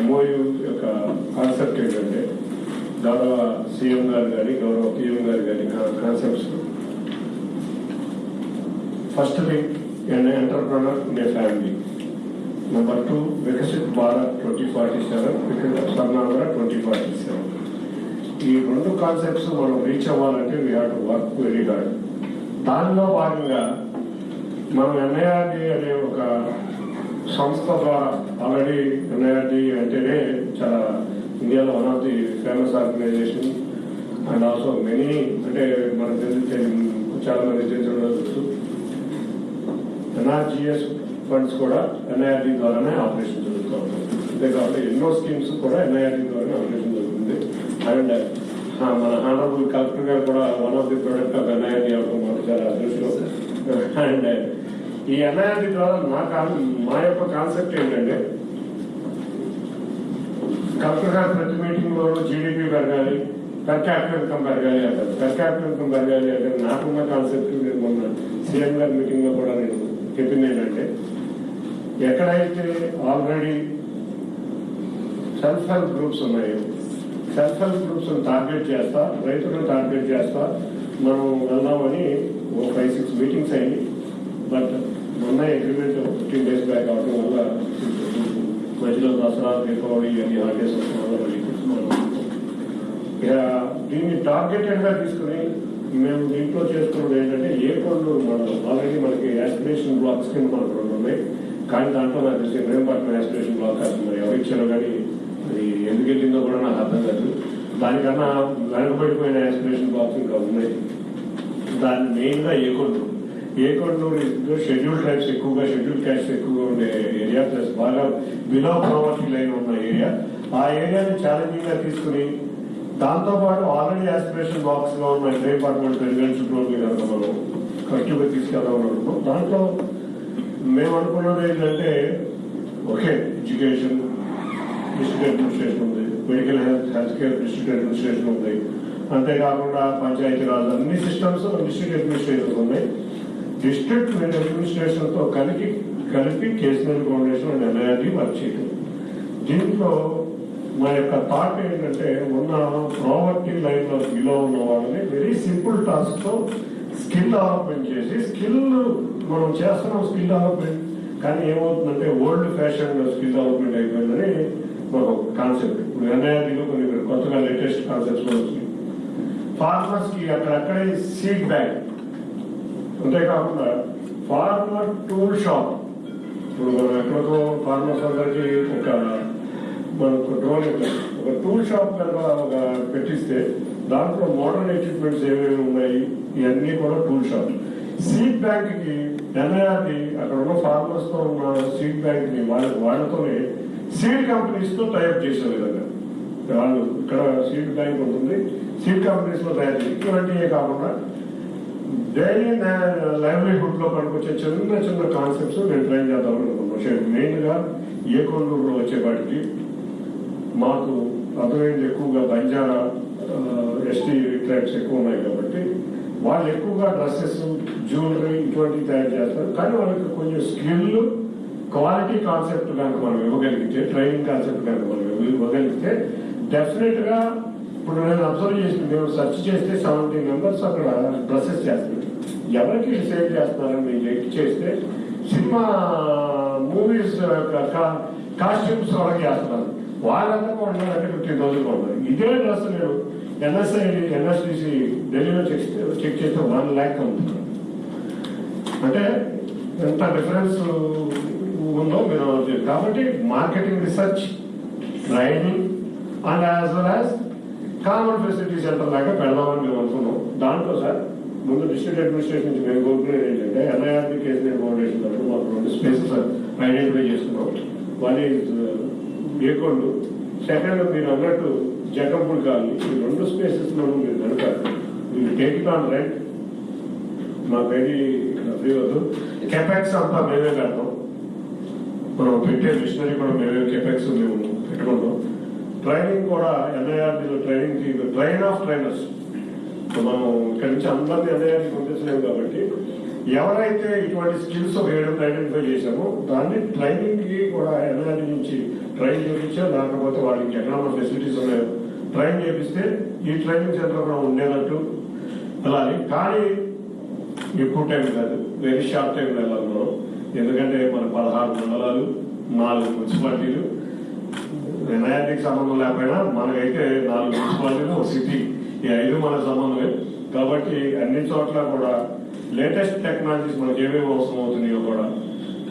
MoU యొక్క concept ఏంటంటే గౌరవ సీఎం గారు కానీ గౌరవ పిఎం గారు కానీ concepts first thing entrepreneur in a family number two Viksit Bharat twenty forty seven Swarnandhra twenty forty seven ఈ రెండు కాన్సెప్ట్స్ మనం రీచ్ అవ్వాలంటే we have to work very hard దానిలో భాగంగా మనం ఎన్ఐఆర్డి అనే ఒక సంస్థ ద్వారా ఆల్రెడీ ఎన్ఐఆర్టీ అంటేనే చాలా ఇండియాలో one of the famous organization and also many అంటే మనకు తెలిసి చాలా మంది తెలుసు. ఎన్ఆర్జిఎస్ ఫండ్స్ కూడా ఎన్ఐఆర్టీ ద్వారానే ఆపరేషన్ జరుగుతూ ఉంటుంది అంతేకాకుండా ఎన్నో స్కీమ్స్ కూడా ఎన్ఐఆర్టీ ద్వారానే ఆపరేషన్ జరుగుతుంది. అండ్ మన హానరబుల్ కలెక్టర్ గారు కూడా one of the product of NIRT అవడం మాకు చాలా అదృష్టం. అండ్ ఈ ఎన్ఐఆర్డి ద్వారా నా కాన్- మా యొక్క కాన్సెప్ట్ ఏంటంటే కలెక్టర్ గారు ప్రతి మీటింగ్లో జీడిపి పెరగాలి పర్ క్యాపిటల్ ఇన్కమ్ పెరగాలి అంటారు. పర్ క్యాపిటల్ ఇన్కమ్ పెరగాలి అంటే నాకున్న కాన్సెప్ట్ నేను మొన్న సీఎం గారి మీటింగ్లో కూడా నేను చెప్పింది ఏంటంటే ఎక్కడైతే ఆల్రెడీ సెల్ఫ్ హెల్ప్ గ్రూప్స్ ఉన్నాయో సెల్ఫ్ హెల్ప్ గ్రూప్స్ టార్గెట్ చేస్తా రైతులను టార్గెట్ చేస్తా మనం వెళ్దామని ఓ ఫైవ్ సిక్స్ మీటింగ్స్ అయ్యి అగ్రిమెంట్ ఫిఫ్టీన్ డేస్ బ్యాక్ అవడం వల్ల మధ్యలో దసరా దీపావళి అన్ని హాలిడేస్ వస్తున్న వల్ల ఇక దీన్ని టార్గెటెడ్గా తీసుకుని మేము దీంట్లో చేసుకున్నది ఏంటంటే ఏ పనులు మనం ఆల్రెడీ మనకి యాస్పిరేషన్ బ్లాక్స్ కింద మనకు రెండు ఉన్నాయి. కానీ దాంట్లో నాకు తెలిసి ప్రేమపట్నం యాస్పిరేషన్ బ్లాక్ కాదు. మరి ఎవరు ఇచ్చారో కానీ అది ఎందుకు వెళ్ళిందో కూడా నాకు అర్థం కాదు. దానికన్నా వెనకబడిపోయిన యాస్పిరేషన్ బ్లాక్స్ ఇంకా ఉన్నాయి. దాన్ని మెయిన్గా ఏ మెయిన్ గా ఏకొండూరు ఏకొండూరు షెడ్యూల్ ట్రైబ్స్ ఎక్కువగా షెడ్యూల్ క్యాస్ట్ ఎక్కువగా ఉండే ఏరియా ప్లస్ బాగా బిలో ప్రావర్టీ లైన్ ఉన్న ఏరియా ఆ ఏరియాని ఛాలెంజింగ్గా తీసుకుని దాంతో పాటు ఆల్రెడీ ఆస్పిరేషన్ బాక్స్లో ఉన్న డిపార్ట్మెంట్ ప్రెసిడెంట్ చుట్టూ మీద మనం కరెక్ట్గా తీసుకెళ్దాం అనుకుంటున్నాం. దాంట్లో మేము అనుకున్నది ఏంటంటే ఓకే ఎడ్యుకేషన్ డిస్ట్రిక్ట్ అడ్మినిస్ట్రేషన్ ఉంది medical health health care district administration ఉంది. అంతేకాకుండా పంచాయతీ రాజ్ అన్ని సిస్టమ్స్ డిస్ట్రిక్ట్ అడ్మినిస్ట్రేషన్ ఉన్నాయి. డిస్ట్రిక్ట్ అడ్మినిస్ట్రేషన్తో కలిపి కలిపి KCR foundation and NIRD work చేయడం దీంట్లో మా యొక్క థాట్ ఏంటంటే ఉన్న ప్రావర్టీ లైన్లో బిలో ఉన్న వాళ్ళని వెరీ సింపుల్ టాస్క్తో స్కిల్ డెవలప్మెంట్ చేసి స్కిల్ మనం చేస్తున్నాం స్కిల్ డెవలప్మెంట్ కానీ ఏమవుతుందంటే ఓల్డ్ ఫ్యాషన్లో స్కిల్ డెవలప్మెంట్ అయిపోయిందని ఒక కాన్సెప్ట్ ఇప్పుడు ఎన్ఐఆర్డీలో కొన్ని కొత్తగా లేటెస్ట్ కాన్సెప్ట్స్ వచ్చినాయి. ఫార్మర్స్కి అక్కడక్కడే సీడ్ బ్యాంక్ అంతేకాకుండా ఫార్మర్ టూల్ షాప్. ఇప్పుడు మనం ఎక్కడికో ఫార్మర్స్ అందరికి ఒక మనకు డ్రోన్ ఒక టూల్ షాప్ కనుక ఒక పెట్టిస్తే దాంట్లో మోడర్న్ ఎక్విప్మెంట్స్ ఏమేమి ఉన్నాయి ఇవన్నీ కూడా టూల్ షాప్. సీడ్ బ్యాంక్కి ఎన్ఐఆర్డి అక్కడ ఉన్న ఫార్మర్స్తో ఉన్న సీడ్ బ్యాంక్ని వాళ్ళ వాళ్ళతోనే సీడ్ కంపెనీస్తో తయారు చేసే విధంగా. వాళ్ళు ఇక్కడ సీడ్ బ్యాంక్ ఉంటుంది సీడ్ కంపెనీస్లో తయారు చేసి ఇటువంటివే కాకుండా డైలీ లైవ్లీహుడ్లో పనికొచ్చే చిన్న చిన్న కాన్సెప్ట్స్ నేను ట్రైన్ చేద్దాం అనుకుంటున్నాను. మెయిన్గా ఏ వచ్చే వాటికి మాకు అర్థమైంది ఎక్కువగా బంజారా ఎస్టీ ట్రైబ్స్ ఎక్కువ ఉన్నాయి కాబట్టి వాళ్ళు ఎక్కువగా డ్రెస్సెస్ జ్యువెలరీ ఇటువంటివి తయారు చేస్తారు. కానీ వాళ్ళకి కొంచెం స్కిల్ క్వాలిటీ కాన్సెప్ట్ కనుక మనం ఇవ్వగలిగితే ట్రైనింగ్ కాన్సెప్ట్ కనుక మనం ఇవ్వగలిగితే డెఫినెట్గా ఇప్పుడు నేను అబ్జర్వ్ చేసిన మేము సెర్చ్ చేస్తే సెవెంటీ మెంబర్స్ అక్కడ డ్రెస్సెస్ చేస్తారు ఎవరికి సేవ్ చేస్తున్నారని నేను చెక్ చేస్తే సినిమా మూవీస్ కాస్ట్యూమ్స్ వాళ్ళకి చేస్తున్నారు. వాళ్ళంతా కొంటున్నారంటే ఫిఫ్టీ థౌసండ్ కొంటున్నారు ఇదే డ్రెస్ నేను ఎన్ఎస్ఐ ఎన్ఎస్డిసి ఢిల్లీలో చెక్ చెక్ చేస్తే వన్ ల్యాక్ ఉంటుంది అంటే ఎంత డిఫరెన్స్ ఉందో మీరు కాబట్టి marketing research training and as well as common facility centre లాగా పెడదామని మేము అనుకున్నాం. దాంట్లో సార్ ముందు డిస్ట్రిక్ట్ అడ్మినిస్ట్రేషన్ నుంచి మేము కోరుకునేది ఏంటంటే ఎన్ఐఆర్బి కేసు ఫౌండేషన్ తరఫున మాకు రెండు స్పేసెస్ ఐడెంటిఫై చేసుకున్నాం వన్ ఈజ్ ఏకొండు సెకండ్ మీరు అన్నట్టు జగంపూడి కాలనీ. ఈ రెండు స్పేసెస్లో మీరు కనుక మీరు టేక్ ఇట్ ఆన్ రైట్ మా వెరీ ఫ్రీ వద్దు. కెపాక్స్ అంతా మేమే కడతాం. మనం పెట్టే మిషనరీ కూడా మేమే కెపాక్స్ మేము పెట్టుకుంటాం. ట్రైనింగ్ కూడా ఎన్ఐఆర్డీలో ట్రైనింగ్ ట్రైన్ ఆఫ్ ట్రైనర్స్. మనం ఇక్కడి నుంచి అందరినీ ఎన్ఐఆర్డీ పంపించలేము కాబట్టి ఎవరైతే ఇటువంటి స్కిల్స్ వేయడం ఐడెంటిఫై చేశామో దాన్ని ట్రైనింగ్కి కూడా ఎన్ఆర్డి నుంచి ట్రైన్ చేయించా లేకపోతే వాళ్ళకి ఎకనామిక్ ఫెసిలిటీస్ ఉన్నాయో. ట్రైన్ చేపిస్తే ఈ ట్రైనింగ్ సెంటర్ కూడా ఉండేటట్టు. అలాగే కానీ ఎక్కువ టైం కాదు. వెరీ షార్ట్ టైం వెళ్ళాలి మనం. ఎందుకంటే మన పదహారు మండలాలు నాలుగు మున్సిపాలిటీలు. ఎన్ఐఆర్టీకి సంబంధం లేకపోయినా మనకైతే నాలుగు మున్సిపాలిటీలు ఒక సిటీ. ఈ ఐదు మన సంబంధమే కాబట్టి అన్ని చోట్ల కూడా లేటెస్ట్ టెక్నాలజీస్ మనకి ఏమేమి అవసరం అవుతున్నాయో కూడా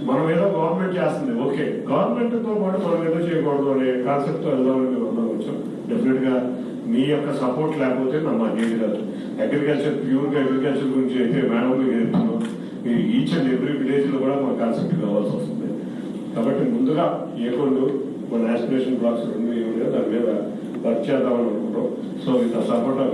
మనం ఏదో గవర్నమెంట్ చేస్తుంది. ఓకే గవర్నమెంట్తో పాటు మనం ఏదో చేయకూడదు అనే కాన్సెప్ట్తో వెళ్దామని మేము అందరం వచ్చాం. మీ యొక్క సపోర్ట్ లేకపోతే నా మాకేది కాదు. అగ్రికల్చర్ ప్యూర్గా అగ్రికల్చర్ గురించి అయితే మేడం మీకు చెప్తున్నాం. ఈచ్ అండ్ ఎవ్రీ విలేజ్లో కూడా మన కాన్సెప్ట్ కావాల్సి వస్తుంది. కాబట్టి ముందుగా ఏ కొన్ని మన ఆస్పిరేషన్ బ్లాక్స్ రెండు ఏమి ఉన్నాయో దాని మీద వర్క్ చేద్దామని అనుకుంటాం సో విత్ సపోర్ట్ ఆఫ్